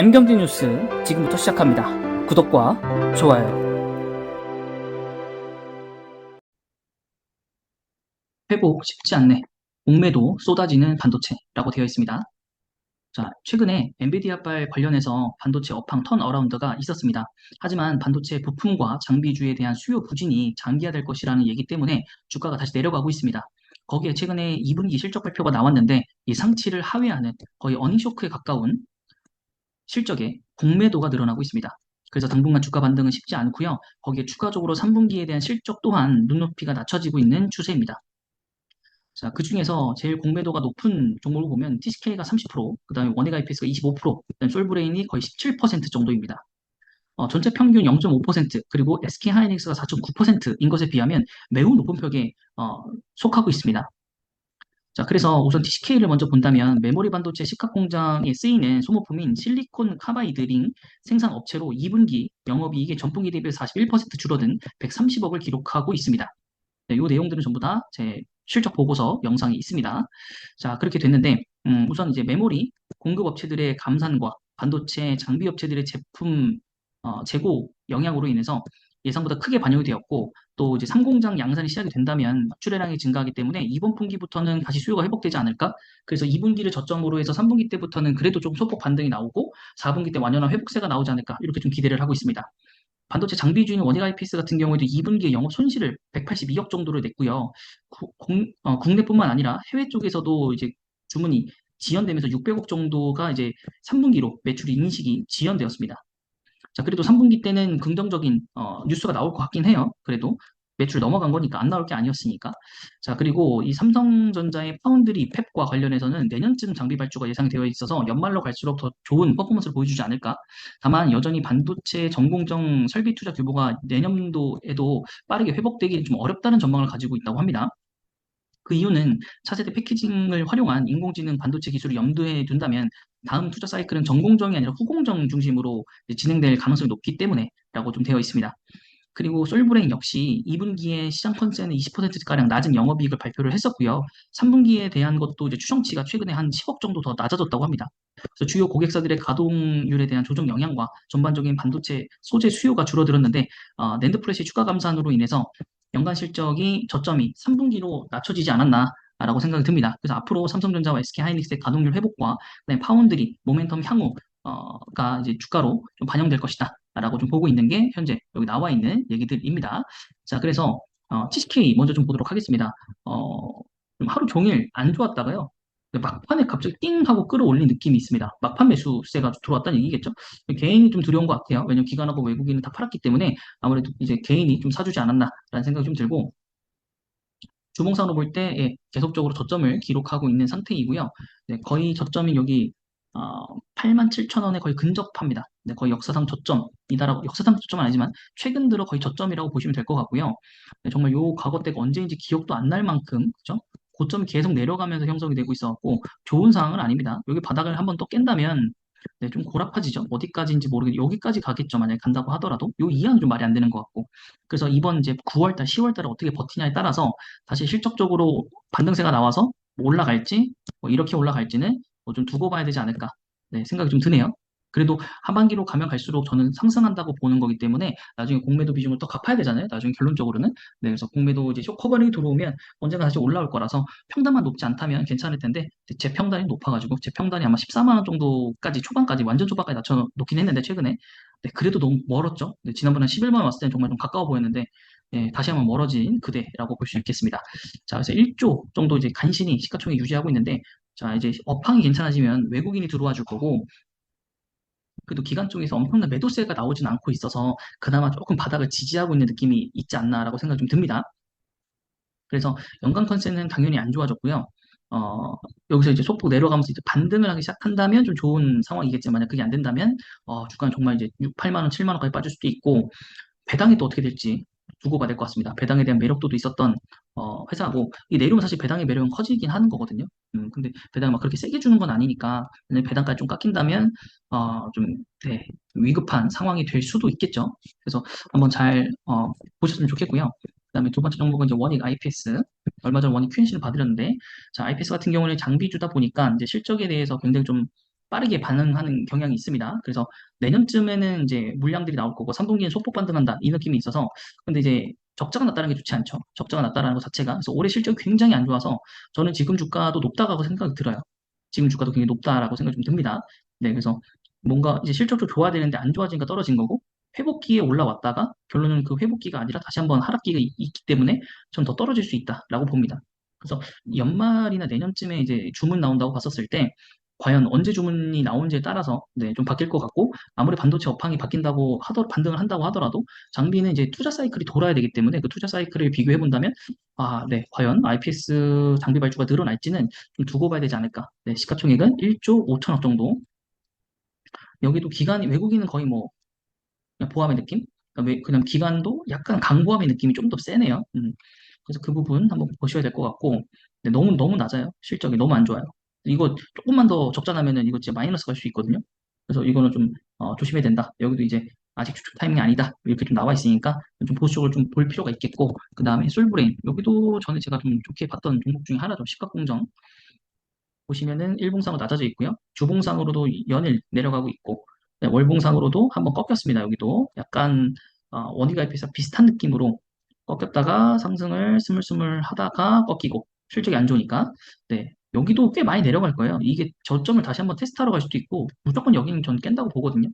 M경제 뉴스 지금부터 시작합니다. 구독과 좋아요. 회복 쉽지 않네. 공매도 쏟아지는 반도체라고 되어 있습니다. 자, 최근에 엔비디아발 관련해서 반도체 업황 턴어라운드가 있었습니다. 하지만 반도체 부품과 장비주에 대한 수요 부진이 장기화될 것이라는 얘기 때문에 주가가 다시 내려가고 있습니다. 거기에 최근에 2분기 실적 발표가 나왔는데 이 상치를 하회하는 거의 어닝쇼크에 가까운 실적에 공매도가 늘어나고 있습니다. 그래서 당분간 주가 반등은 쉽지 않고요. 거기에 추가적으로 3분기에 대한 실적 또한 눈높이가 낮춰지고 있는 추세입니다. 자, 그 중에서 제일 공매도가 높은 종목을 보면 TCK가 30%, 그 다음에 원액 IPS가 25%, 그 다음에 솔브레인이 거의 17% 정도입니다. 어, 전체 평균 0.5%, 그리고 SK 하이닉스가 4.9%인 것에 비하면 매우 높은 벽에 어, 속하고 있습니다. 자, 그래서 우선 TCK를 먼저 본다면 메모리 반도체 식각 공장에 쓰이는 소모품인 실리콘 카바이드 링 생산 업체로 2분기 영업이익이 전분기 대비 41% 줄어든 130억을 기록하고 있습니다. 네, 이 내용들은 전부 다 제 실적 보고서 영상이 있습니다. 자, 그렇게 됐는데 음, 우선 이제 메모리 공급 업체들의 감산과 반도체 장비 업체들의 제품 어, 재고 영향으로 인해서 예상보다 크게 반영이 되었고 또 이제 3공장 양산이 시작이 된다면 출하량이 증가하기 때문에 이번 분기부터는 다시 수요가 회복되지 않을까? 그래서 2분기를 저점으로 해서 3분기 때부터는 그래도 좀 소폭 반등이 나오고 4분기 때 완연한 회복세가 나오지 않을까? 이렇게 좀 기대를 하고 있습니다. 반도체 장비주인 원익 IPS 같은 경우에도 2분기에 영업 손실을 182억 정도를 냈고요. 구- 공- 어, 국내뿐만 아니라 해외 쪽에서도 이제 주문이 지연되면서 600억 정도가 이제 3분기로 매출이 인식이 지연되었습니다. 자, 그래도 3분기 때는 긍정적인 어, 뉴스가 나올 것 같긴 해요. 그래도 매출 넘어간 거니까 안 나올 게 아니었으니까. 자, 그리고 이 삼성전자의 파운드리 팹과 관련해서는 내년쯤 장비 발주가 예상되어 있어서 연말로 갈수록 더 좋은 퍼포먼스를 보여주지 않을까. 다만 여전히 반도체 전공정 설비 투자 규모가 내년도에도 빠르게 회복되기 좀 어렵다는 전망을 가지고 있다고 합니다. 그 이유는 차세대 패키징을 활용한 인공지능 반도체 기술을 염두에 둔다면 다음 투자 사이클은 전공정이 아니라 후공정 중심으로 진행될 가능성이 높기 때문에 라고 좀 되어 있습니다. 그리고 솔브레인 역시 2분기에 시장 컨센은 20%가량 낮은 영업이익을 발표를 했었고요. 3분기에 대한 것도 이제 추정치가 최근에 한 10억 정도 더 낮아졌다고 합니다. 그래서 주요 고객사들의 가동률에 대한 조정 영향과 전반적인 반도체 소재 수요가 줄어들었는데 어, 플래시 추가 감산으로 인해서 연간 실적이 저점이 3분기로 낮춰지지 않았나 라고 생각이 듭니다. 그래서 앞으로 삼성전자와 SK 하이닉스의 가동률 회복과 그다음에 파운드리, 모멘텀 향후 어,가 이제 주가로 좀 반영될 것이다. 라고 좀 보고 있는 게 현재 여기 나와 있는 얘기들입니다. 자, 그래서 어, TCK 먼저 좀 보도록 하겠습니다. 어, 좀 하루 종일 안 좋았다가요. 막판에 갑자기 띵 하고 끌어올린 느낌이 있습니다. 막판 매수 세가 들어왔다는 얘기겠죠. 개인이 좀 두려운 것 같아요. 왜냐면 기관하고 외국인은 다 팔았기 때문에 아무래도 이제 개인이 좀 사주지 않았나라는 생각이 좀 들고 주봉상으로 볼때 예, 계속적으로 저점을 기록하고 있는 상태이고요. 네, 거의 저점이 여기 어, 8만 7천 원에 거의 근접합니다. 네, 거의 역사상 저점이다라고 역사상 저점은 아니지만 최근 들어 거의 저점이라고 보시면 될 것 같고요. 네, 정말 요 과거 때가 언제인지 기억도 안 날 만큼 그죠? 고점이 계속 내려가면서 형성이 되고 있어갖고 좋은 상황은 아닙니다. 여기 바닥을 한번 또 깬다면 네, 좀 고라파지죠. 어디까지인지 모르겠는데 여기까지 가겠죠. 만약에 간다고 하더라도 요 이하는 좀 말이 안 되는 것 같고 그래서 이번 이제 9월달, 10월달에 어떻게 버티냐에 따라서 다시 실적적으로 반등세가 나와서 뭐 올라갈지 뭐 이렇게 올라갈지는 뭐 좀 두고 봐야 되지 않을까 네, 생각이 좀 드네요. 그래도 하반기로 가면 갈수록 저는 상승한다고 보는 거기 때문에 나중에 공매도 비중을 더 갚아야 되잖아요. 나중에 결론적으로는. 네, 그래서 공매도 이제 쇼 커버링이 들어오면 언젠가 다시 올라올 거라서 평단만 높지 않다면 괜찮을 텐데 제 평단이 높아가지고 제 평단이 아마 14만 원 정도까지 초반까지 완전 초반까지 낮춰 놓긴 했는데 최근에 네, 그래도 너무 멀었죠. 네, 지난번에 11만 원 왔을 때는 정말 좀 가까워 보였는데 예, 다시 한번 멀어진 그대라고 볼 수 있겠습니다. 자, 그래서 1조 정도 이제 간신히 시가총액 유지하고 있는데 자, 이제 업황이 괜찮아지면 외국인이 들어와 줄 거고 그래도 기관 쪽에서 엄청난 매도세가 나오진 않고 있어서 그나마 조금 바닥을 지지하고 있는 느낌이 있지 않나라고 생각이 좀 듭니다. 그래서 연간 컨센은 당연히 안 좋아졌고요. 어, 여기서 이제 소폭 내려가면서 이제 반등을 하기 시작한다면 좀 좋은 상황이겠지만 그게 안 된다면 어, 주가는 정말 이제 6, 8만 원, 7만 원까지 빠질 수도 있고 배당이 또 어떻게 될지 두고 봐야 될 것 같습니다. 배당에 대한 매력도도 있었던 어, 회사고 이 내려오면 사실 배당의 매력은 커지긴 하는 거거든요. 음, 근데 배당을 막 그렇게 세게 주는 건 아니니까 배당까지 좀 깎인다면 어, 좀 네, 위급한 상황이 될 수도 있겠죠. 그래서 한번 잘 어, 보셨으면 좋겠고요. 그다음에 두 번째 종목은 이제 원익 IPS. 얼마 전 원익 QNC를 받으렸는데, 자, IPS 같은 경우는 장비주다 보니까 이제 실적에 대해서 굉장히 좀 빠르게 반응하는 경향이 있습니다. 그래서 내년쯤에는 이제 물량들이 나올 거고 3분기는 소폭 반등한다 이 느낌이 있어서 근데 이제 적자가 났다는 게 좋지 않죠. 적자가 났다는 것 자체가 그래서 올해 실적이 굉장히 안 좋아서 저는 지금 주가도 높다고 생각이 들어요. 지금 주가도 굉장히 높다라고 생각이 좀 듭니다. 네, 그래서 뭔가 이제 실적도 좋아야 되는데 안 좋아지니까 떨어진 거고 회복기에 올라왔다가 결론은 그 회복기가 아니라 다시 한번 하락기가 있- 있기 때문에 좀 더 떨어질 수 있다라고 봅니다. 그래서 연말이나 내년쯤에 이제 주문 나온다고 봤었을 때 과연 언제 주문이 나오는지에 따라서 네, 좀 바뀔 것 같고 아무리 반도체 업황이 바뀐다고 하더 반등을 한다고 하더라도 장비는 이제 투자 사이클이 돌아야 되기 때문에 그 투자 사이클을 비교해 본다면 아, 네, 과연 IPS 장비 발주가 늘어날지는 좀 두고 봐야 되지 않을까. 네, 시가총액은 1조 5천억 정도. 여기도 기간이 외국인은 거의 뭐 보합의 느낌? 그러니까 왜- 그냥 기간도 약간 강보합의 느낌이 좀 더 세네요. 음. 그래서 그 부분 한번 보셔야 될 것 같고, 근데 너무, 너무 낮아요. 실적이 너무 안 좋아요. 이거 조금만 더 적자 나면은 이거 진짜 마이너스 갈 수 있거든요. 그래서 이거는 좀 어, 조심해야 된다. 여기도 이제 아직 추측 타이밍이 아니다. 이렇게 좀 나와 있으니까 좀 보수 적으로 좀 볼 필요가 있겠고, 그 다음에 솔브레인. 여기도 전에 제가 좀 좋게 봤던 종목 중에 하나죠. 시각공정. 보시면은 일봉상으로 낮아져 있고요. 주봉상으로도 연일 내려가고 있고, 네, 월봉상으로도 한번 꺾였습니다. 여기도 약간 어, IP에서 비슷한 느낌으로 꺾였다가 상승을 스물스물 하다가 꺾이고 실적이 안 좋으니까 네 여기도 꽤 많이 내려갈 거예요. 이게 저점을 다시 한번 테스트하러 갈 수도 있고 무조건 여기는 전 깬다고 보거든요.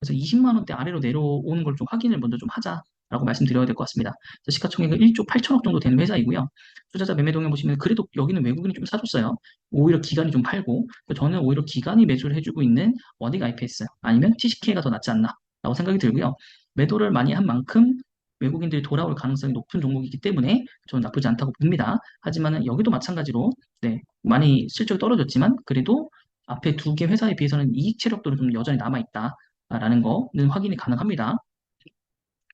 그래서 20만 원대 아래로 내려오는 걸 좀 확인을 먼저 좀 하자라고 말씀드려야 될 것 같습니다. 시가총액은 1조 8천억 정도 되는 회사이고요. 투자자 매매 동향 보시면 그래도 여기는 외국인이 좀 사줬어요. 오히려 기관이 좀 팔고 저는 오히려 기관이 매수를 해주고 있는 원익 IPS 아니면 TCK가 더 낫지 않나라고 생각이 들고요. 매도를 많이 한 만큼 외국인들이 돌아올 가능성이 높은 종목이기 때문에 저는 나쁘지 않다고 봅니다. 하지만 여기도 마찬가지로 네, 많이 실적이 떨어졌지만 그래도 앞에 두 개 회사에 비해서는 이익 체력도 좀 여전히 남아있다. 라는 거는 확인이 가능합니다.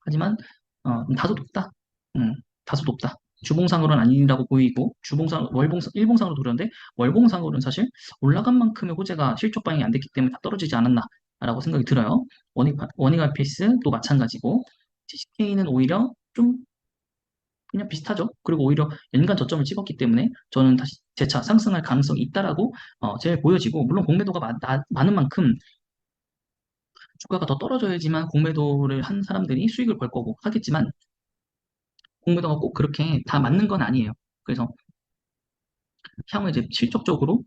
하지만 어, 다소 높다. 음, 다소 높다. 주봉상으로는 아니라고 보이고 주봉상 월봉상 일봉상으로 돌렸는데 월봉상으로는 사실 올라간 만큼의 호재가 실적 반영이 안 됐기 때문에 다 떨어지지 않았나라고 생각이 들어요. 원익 원익 IPS도 마찬가지고 TCK는 오히려 좀 그냥 비슷하죠. 그리고 오히려 연간 저점을 찍었기 때문에 저는 다시 재차 상승할 가능성이 있다라고 어, 제일 보여지고 물론 공매도가 마- 나- 많은 만큼 주가가 더 떨어져야지만 공매도를 한 사람들이 수익을 벌 거고 하겠지만 공매도가 꼭 그렇게 다 맞는 건 아니에요. 그래서 향후 이제 실적적으로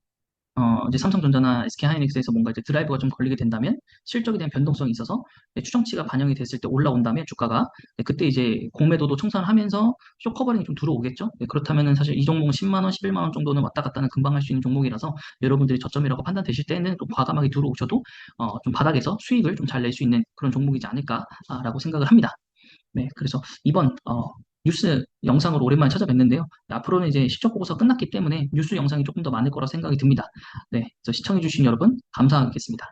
어, 이제 삼성전자나 SK하이닉스에서 뭔가 이제 드라이브가 좀 걸리게 된다면 실적에 대한 변동성이 있어서 네, 추정치가 반영이 됐을 때 올라온다면 주가가 네, 그때 이제 공매도도 청산하면서 쇼 커버링이 좀 들어오겠죠. 네, 그렇다면은 사실 이 종목은 10만 원, 11만 원 정도는 왔다 갔다는 금방 할 수 있는 종목이라서 여러분들이 저점이라고 판단되실 때는 좀 과감하게 들어오셔도 어, 좀 바닥에서 수익을 좀 잘 낼 수 있는 그런 종목이지 않을까라고 생각을 합니다. 네, 그래서 이번 어, 뉴스 영상으로 오랜만에 찾아뵀는데요. 앞으로는 이제 실적 보고서 끝났기 때문에 뉴스 영상이 조금 더 많을 거라 생각이 듭니다. 네, 시청해주신 여러분 감사하겠습니다.